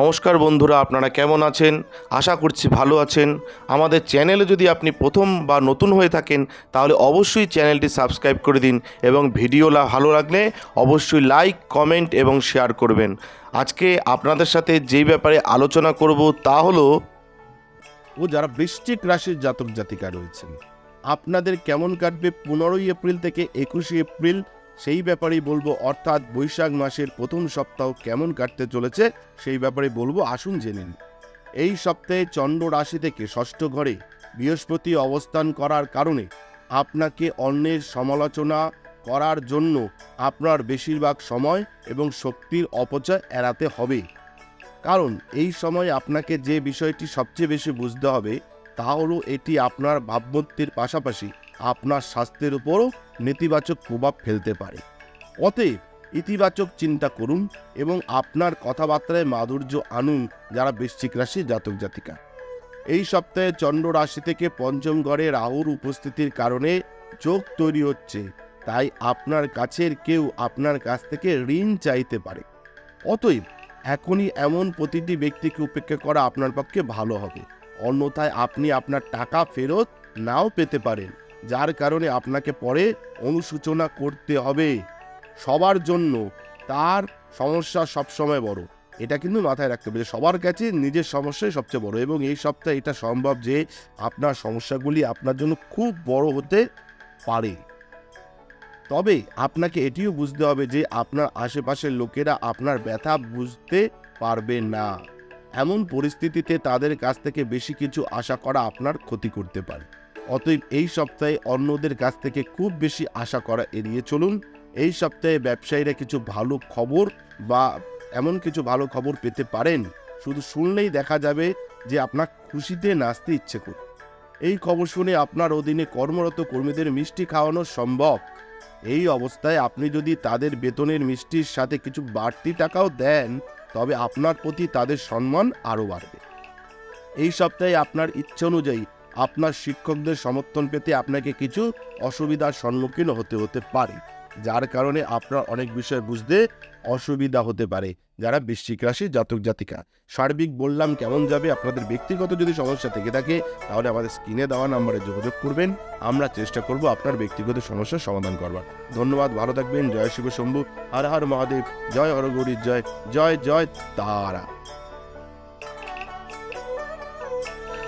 নমস্কার বন্ধুরা, আপনারা কেমন আছেন? আশা করছি ভালো আছেন। আমাদের চ্যানেলে যদি আপনি প্রথম বা নতুন হয়ে থাকেন, তাহলে অবশ্যই চ্যানেলটি সাবস্ক্রাইব করে দিন এবং ভিডিও ভালো লাগলে অবশ্যই লাইক, কমেন্ট এবং শেয়ার করবেন। আজকে আপনাদের সাথে যেই ব্যাপারে আলোচনা করব তা হলো, ও যারা বৃশ্চিক রাশির জাতক জাতিকা রয়েছেন, আপনাদের কেমন কাটবে পনেরোই এপ্রিল থেকে একুশে এপ্রিল সেই ব্যাপারেই বলব, অর্থাৎ বৈশাখ মাসের প্রথম সপ্তাহ কেমন কাটতে চলেছে, সেই ব্যাপারে বলব আসুন জেনে। এই সপ্তাহে চন্দ্র রাশি থেকে ষষ্ঠ ঘরে বৃহস্পতি অবস্থান করার কারণে আপনাকে অন্যের সমালোচনা করার জন্য আপনার বেশিরভাগ সময় এবং শক্তির অপচয় এড়াতে হবে কারণ এই সময় আপনাকে যে বিষয়টি সবচেয়ে বেশি বুঝতে হবে, তা হলো এটি আপনার ভাবমূর্তির পাশাপাশি আপনার স্বাস্থ্যের উপরও নেতিবাচক প্রভাব ফেলতে পারে। অতএব ইতিবাচক চিন্তা করুন এবং আপনার কথাবার্তায় মাধুর্য আনুন যারা বৃশ্চিক রাশি জাতক জাতিকা। এই সপ্তাহে চন্দ্র রাশি থেকে পঞ্চম ঘরে রাহুর উপস্থিতির কারণে যোগ তৈরি হচ্ছে, তাই আপনার কাছের কেউ আপনার কাছ থেকে ঋণ চাইতে পারে। অতএব এখনই এমন প্রতিটি ব্যক্তিকে উপেক্ষা করা আপনার পক্ষে ভালো হবে। অন্যথায় আপনি আপনার টাকা ফেরত নাও পেতে পারেন। যার কারণে আপনাকে পরে অনুসূচনা করতে হবে। সবার জন্য তার সমস্যা সবসময় বড়। এটা কিন্তু মাথায় রাখতে হবে সবার কাছে নিজের সমস্যাই সবচেয়ে বড় এবং এই সপ্তাহে এটা সম্ভব যে আপনার সমস্যাগুলি আপনার জন্য খুব বড় হতে পারে। তবে আপনাকে এটিও বুঝতে হবে যে আপনার আশেপাশের লোকেরা আপনার ব্যথা বুঝতে পারবে না। এমন পরিস্থিতিতে তাদের কাছ থেকে বেশি কিছু আশা করা আপনার ক্ষতি করতে পারে। অতএব এই সপ্তাহে অন্যদের কাছ থেকে খুব বেশি আশা করা এড়িয়ে চলুন। এই সপ্তাহে ব্যবসায়ীরা কিছু ভালো খবর বা এমন কিছু ভালো খবর পেতে পারেন। শুধু শুনলেই দেখা যাবে যে আপনার খুশিতে নাচতে ইচ্ছে করে এই খবর শুনে আপনার অধীনে কর্মরত কর্মীদের মিষ্টি খাওয়ানো সম্ভব। এই অবস্থায় আপনি যদি তাদের বেতনের মিষ্টির সাথে কিছু বাড়তি টাকাও দেন, তবে আপনার প্রতি তাদের সম্মান আরও বাড়বে। এই সপ্তাহে আপনার ইচ্ছে অনুযায়ী আপনার শিক্ষকদের সমর্থন পেতে আপনাকে কিছু অসুবিধার সম্মুখীন হতে হতে পারে, যার কারণে আপনার অনেক বিষয় বুঝতে অসুবিধা হতে পারে। যারা বৃশ্চিক রাশি জাতক জাতিকা, সার্বিক বললাম কেমন যাবে, আপনাদের ব্যক্তিগত যদি সমস্যা থেকে থাকে, তাহলে আমাদের স্ক্রিনে দেওয়া নাম্বারে যোগাযোগ করবেন। আমরা চেষ্টা করব আপনার ব্যক্তিগত সমস্যার সমাধান করবার। ধন্যবাদ, ভালো থাকবেন, জয় শিব শম্ভু, হর হর মহাদেব, জয় হরগৌরীর জয় জয় জয় তারা।